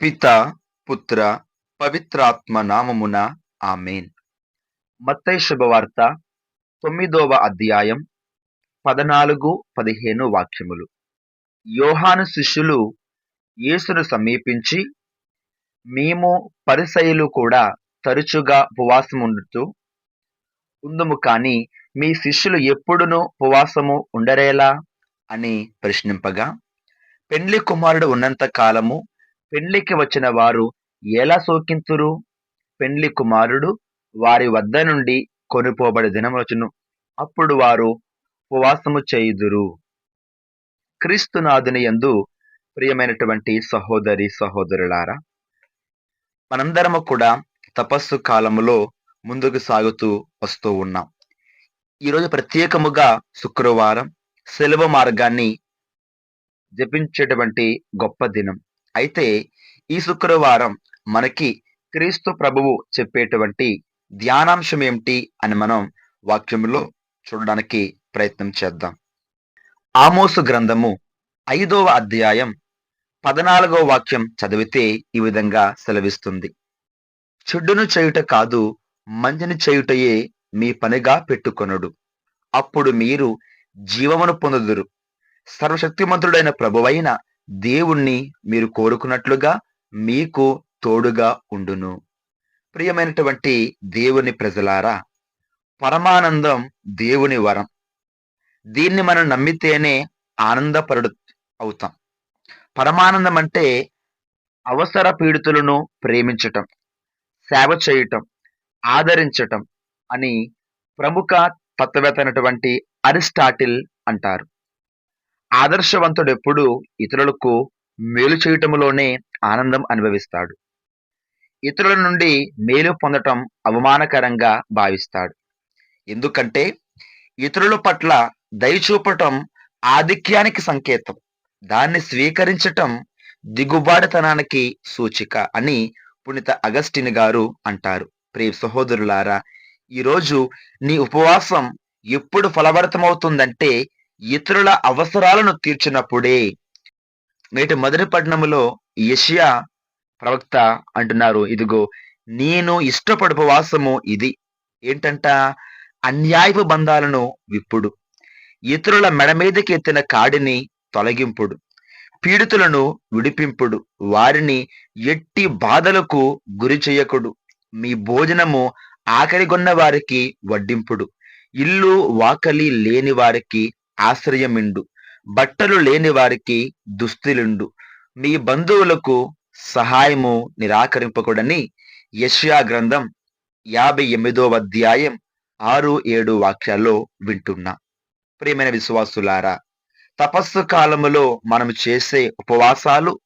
పిత పుత్ర పవిత్రాత్మ నామమున ఆమెన్. మత్తై శుభవార్త తొమ్మిదవ అధ్యాయం పదనాలుగు పదిహేను వాక్యములు. యోహాను శిష్యులు యేసును సమీపించి మేము పరిసయులు కూడా తరచుగా ఉపవాసం ఉండుతూ ఉందుము కాని మీ శిష్యులు ఎప్పుడునూ ఉపవాసము ఉండరేలా? అని ప్రశ్నింపగా పెండ్లి కుమారుడు ఉన్నంత కాలము పెండ్లికి వచ్చిన వారు ఎలా సోకింతురు పెండ్లి కుమారుడు వారి వద్ద నుండి కొనుపోబడి దినమొచ్చును అప్పుడు వారు ఉపవాసము చేయుదురు. క్రీస్తునాథుని యందు ప్రియమైనటువంటి సహోదరి సహోదరులారా మనందరము కూడా తపస్సు కాలములో ముందుకు సాగుతూ వస్తూ ఉన్నాం. ఈరోజు ప్రత్యేకముగా శుక్రవారం సెలవు మార్గాన్ని జపించేటువంటి గొప్ప దినం. అయితే ఈ శుక్రవారం మనకి క్రీస్తు ప్రభువు చెప్పేటువంటి ధ్యానాంశం ఏమిటి అని మనం వాక్యంలో చూడడానికి ప్రయత్నం చేద్దాం. ఆమోసు గ్రంథము ఐదవ అధ్యాయం పద్నాలుగవ వాక్యం చదివితే ఈ విధంగా సెలవిస్తుంది. చెడ్డును చేయుట కాదు మంచిని చేయుటయే మీ పనిగా పెట్టుకొనుడు. అప్పుడు మీరు జీవమును పొందుదురు. సర్వశక్తిమంతుడైన ప్రభువైన దేవుణ్ణి మీరు కోరుకున్నట్లుగా మీకు తోడుగా ఉండును. ప్రియమైనటువంటి దేవుని ప్రజలారా పరమానందం దేవుని వరం. దీన్ని మనం నమ్మితేనే ఆనందపరుడు అవుతాం. పరమానందం అంటే అవసర పీడితులను ప్రేమించటం సేవ చేయటం ఆదరించటం అని ప్రముఖ తత్వవేత్త అయినటువంటి అరిస్టాటిల్ అంటారు. ఆదర్శవంతుడు ఎప్పుడు ఇతరులకు మేలు చేయటములోనే ఆనందం అనుభవిస్తాడు. ఇతరుల నుండి మేలు పొందటం అవమానకరంగా భావిస్తాడు. ఎందుకంటే ఇతరుల పట్ల దయచూపటం ఆధిక్యానికి సంకేతం. దాన్ని స్వీకరించటం దిగుబాటుతనానికి సూచిక అని పుణిత అగస్టిన్ గారు అంటారు. ప్రియ సహోదరులారా ఈరోజు నీ ఉపవాసం ఎప్పుడు ఫలభరితమవుతుందంటే ఇతరుల అవసరాలను తీర్చినప్పుడే. నేటి మొదటి పట్టణములో యషియా ప్రవక్త అంటున్నారు ఇదిగో నేను ఇష్టపడు ఉపవాసము ఇది. ఏంటంట? అన్యాయపు బంధాలను విప్పుడు. ఇతరుల మెడ మీదకి ఎత్తిన కాడిని తొలగింపుడు. పీడితులను విడిపింపుడు. వారిని ఎట్టి బాధలకు గురి చేయకుడు. మీ భోజనము ఆకలిగొన్న వారికి వడ్డింపుడు. ఇల్లు వాకలి లేని వారికి ఆశ్రయమిండు. బట్టలు లేని వారికి దుస్తులుండు మీ బంధువులకు సహాయము నిరాకరింపకూడని యష్యా గ్రంథం యాభై ఎనిమిదవ అధ్యాయం ఆరు ఏడు వాక్యాల్లో వింటున్నా. ప్రియమైన విశ్వాసులారా తపస్సు కాలములో మనం చేసే ఉపవాసాలు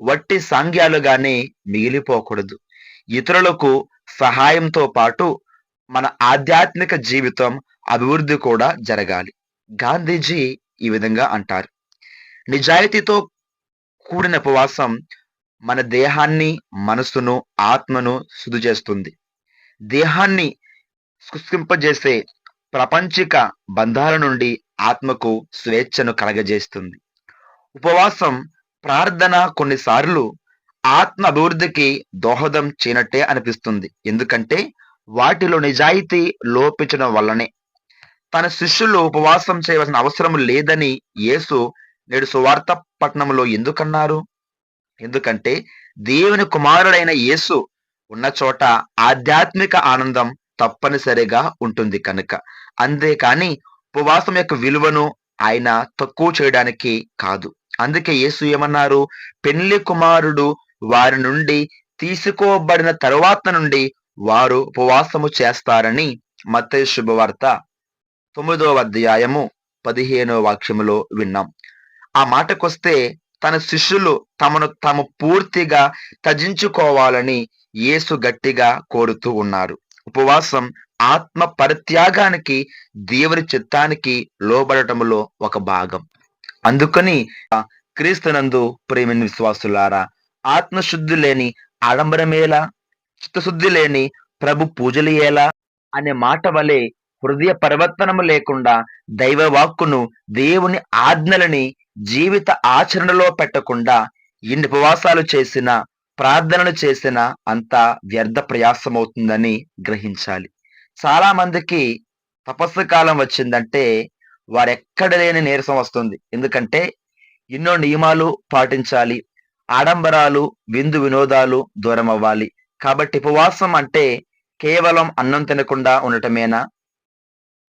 వట్టి సాంగ్యాలుగానే మిగిలిపోకూడదు. ఇతరులకు సహాయంతో పాటు మన ఆధ్యాత్మిక జీవితం అభివృద్ధి కూడా జరగాలి. గాంధీజీ ఈ విధంగా అంటారు. నిజాయితీతో కూడిన ఉపవాసం మన దేహాన్ని మనసును ఆత్మను శుద్ధి చేస్తుంది. దేహాన్ని శుష్కింపజేసే ప్రపంచిక బంధాల నుండి ఆత్మకు స్వేచ్ఛను కలగజేస్తుంది. ఉపవాసం ప్రార్థన కొన్నిసార్లు ఆత్మ అభివృద్ధికి దోహదం చేయనట్టే అనిపిస్తుంది. ఎందుకంటే వాటిలో నిజాయితీ లోపించడం వల్లనే తన శిష్యులు ఉపవాసం చేయవలసిన అవసరం లేదని యేసు నేడు సువార్త పట్టణంలో ఎందుకన్నారు? ఎందుకంటే దేవుని కుమారుడైన యేసు ఉన్న చోట ఆధ్యాత్మిక ఆనందం తప్పనిసరిగా ఉంటుంది కనుక. అంతేకాని ఉపవాసం యొక్క విలువను ఆయన తక్కువ చేయడానికి కాదు. అందుకే యేసు ఏమన్నారు? పెళ్ళి కుమారుడు వారి నుండి తీసుకోబడిన తరువాత నుండి వారు ఉపవాసము చేస్తారని మత్తయి శుభవార్త తొమ్మిదవ అధ్యాయము పదిహేనవ వాక్యములో విన్నాం. ఆ మాటకొస్తే తన శిష్యులు తమను తాము పూర్తిగా తజించుకోవాలని యేసు గట్టిగా కోరుతూ ఉన్నారు. ఉపవాసం ఆత్మ పరిత్యాగానికి దేవుని చిత్తానికి లోబడటములో ఒక భాగం. అందుకని క్రీస్తునందు ప్రేమిని విశ్వాసులారా ఆత్మశుద్ధి లేని ఆడంబరమేలా చిత్తశుద్ధి లేని ప్రభు పూజలు ఎలా అనే మాట వలె హృదయ పరివర్తనము లేకుండా దైవ వాక్కును దేవుని ఆజ్ఞలని జీవిత ఆచరణలో పెట్టకుండా ఇన్ని ఉపవాసాలు చేసిన ప్రార్థనలు చేసిన అంత వ్యర్థ ప్రయాసమవుతుందని గ్రహించాలి. చాలా మందికి తపస్సు కాలం వచ్చిందంటే వారెక్కడ లేని నీరసం వస్తుంది. ఎందుకంటే ఎన్నో నియమాలు పాటించాలి. ఆడంబరాలు విందు వినోదాలు దూరం అవ్వాలి కాబట్టి ఉపవాసం అంటే కేవలం అన్నం తినకుండా ఉండటమేనా?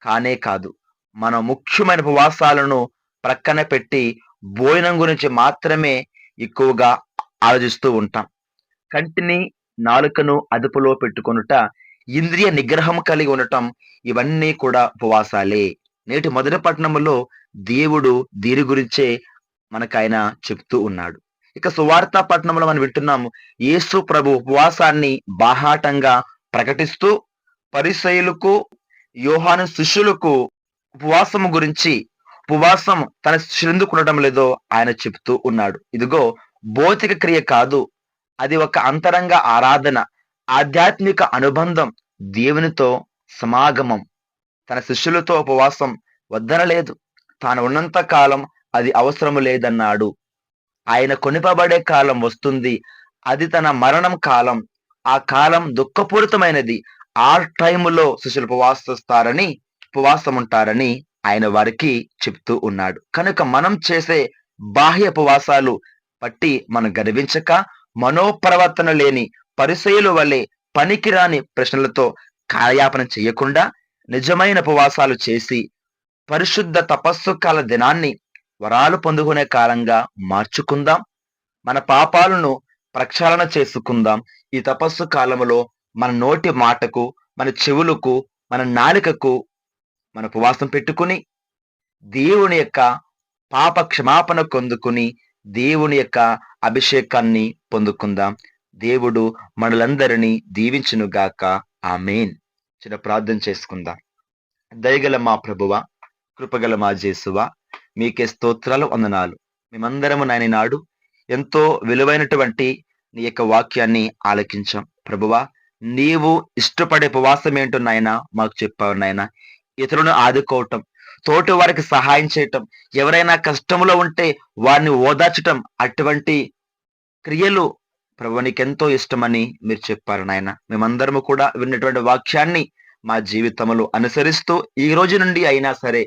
కానే కాదు. మన ముఖ్యమైన ఉపవాసాలను ప్రక్కన పెట్టి భోజనం గురించి మాత్రమే ఎక్కువగా ఆలోచిస్తూ ఉంటాం. కంటిని నాలుకను అదుపులో పెట్టుకొనుట ఇంద్రియ నిగ్రహం కలిగి ఉండటం ఇవన్నీ కూడా ఉపవాసాలే. నేటి మొదటి పట్టణంలో దేవుడు దీని గురించే మనకు ఆయన చెప్తూ ఉన్నాడు. ఇక సువార్త పట్టణంలో మనం వింటున్నాము యేసు ప్రభు ఉపవాసాన్ని బాహాటంగా ప్రకటిస్తూ పరిసయులకు యోహాను శిష్యులకు ఉపవాసము గురించి ఉపవాసం తన శిష్యులు ఎందుకు ఉండటం లేదో ఆయన చెప్తూ ఉన్నాడు. ఇదిగో భౌతిక క్రియ కాదు అది ఒక అంతరంగ ఆరాధన ఆధ్యాత్మిక అనుబంధం దేవునితో సమాగమం. తన శిష్యులతో ఉపవాసం వద్దనలేదు. తాను ఉన్నంత కాలం అది అవసరము లేదన్నాడు. ఆయన కొనిపబడే కాలం వస్తుంది అది తన మరణం కాలం. ఆ కాలం దుఃఖపూరితమైనది ఆ టైములో శిష్యులు ఉపవాసిస్తారని ఉపవాసం ఉంటారని ఆయన వారికి చెప్తూ ఉన్నాడు. కనుక మనం చేసే బాహ్య ఉపవాసాలు బట్టి మనం గర్వించక మనోప్రవర్తన లేని పరిచయుల వల్లే పనికిరాని ప్రశ్నలతో కాలయాపన చేయకుండా నిజమైన ఉపవాసాలు చేసి పరిశుద్ధ తపస్సు కాల దినాన్ని వరాలు పొందుకునే కాలంగా మార్చుకుందాం. మన పాపాలను ప్రక్షాళన చేసుకుందాం. ఈ తపస్సు కాలంలో మన నోటి మాటకు మన చెవులకు మన నాలుకకు మన ఉపవాసం పెట్టుకుని దేవుని యొక్క పాప క్షమాపణ పొందుకుని దేవుని యొక్క అభిషేకాన్ని పొందుకుందాం. దేవుడు మనలందరినీ దీవించునుగాక. ఆమెన్. చిన్న ప్రార్థన చేసుకుందాం. దయగల మా ప్రభువ కృపగల మా జేసువ మీకే స్తోత్రాలు వందనాలు. మేమందరము నాయన నాడు ఎంతో విలువైనటువంటి నీ యొక్క వాక్యాన్ని ఆలకించాం. ప్రభువా నీవు ఇష్టపడే ఉపవాసం ఏంటో నాయన మాకు చెప్పావు నాయన. ఇతరులను ఆదుకోవటం తోటి వారికి సహాయం చేయటం ఎవరైనా కష్టంలో ఉంటే వారిని ఓదార్చటం అటువంటి క్రియలు ప్రభు నీకెంతో ఇష్టమని మీరు చెప్పారు నాయన. మేమందరము కూడా విన్నటువంటి వాక్యాన్ని మా జీవితంలో అనుసరిస్తూ ఈ రోజు నుండి అయినా సరే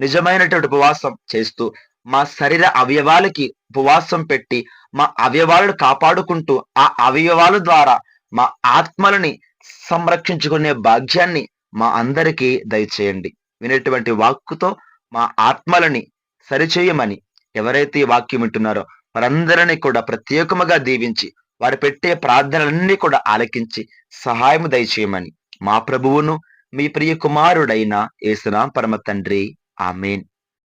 నిజమైనటువంటి ఉపవాసం చేస్తూ మా శరీర అవయవాలకి ఉపవాసం పెట్టి మా అవయవాలను కాపాడుకుంటూ ఆ అవయవాల ద్వారా మా ఆత్మలని సంరక్షించుకునే భాగ్యాన్ని మా అందరికీ దయచేయండి. వినేటువంటి వాక్కుతో మా ఆత్మలని సరిచేయమని ఎవరైతే ఈ వాక్యం వింటున్నారో వారందరినీ కూడా ప్రత్యేకముగా దీవించి వారు పెట్టే ప్రార్థనలన్నీ కూడా ఆలకించి సహాయము దయచేయమని మా ప్రభువును మీ ప్రియ కుమారుడైన ఏసునా పరమ తండ్రి. ఆమెన్.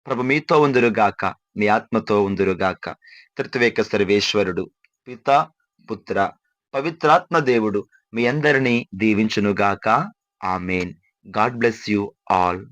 ప్రభు మీతో ఉందురుగాక మీ ఆత్మతో ఉందురుగాక. తృత్వేక సర్వేశ్వరుడు పిత పుత్ర పవిత్రాత్మ దేవుడు మీ అందరినీ దీవించునుగాక. Amen. God bless you all.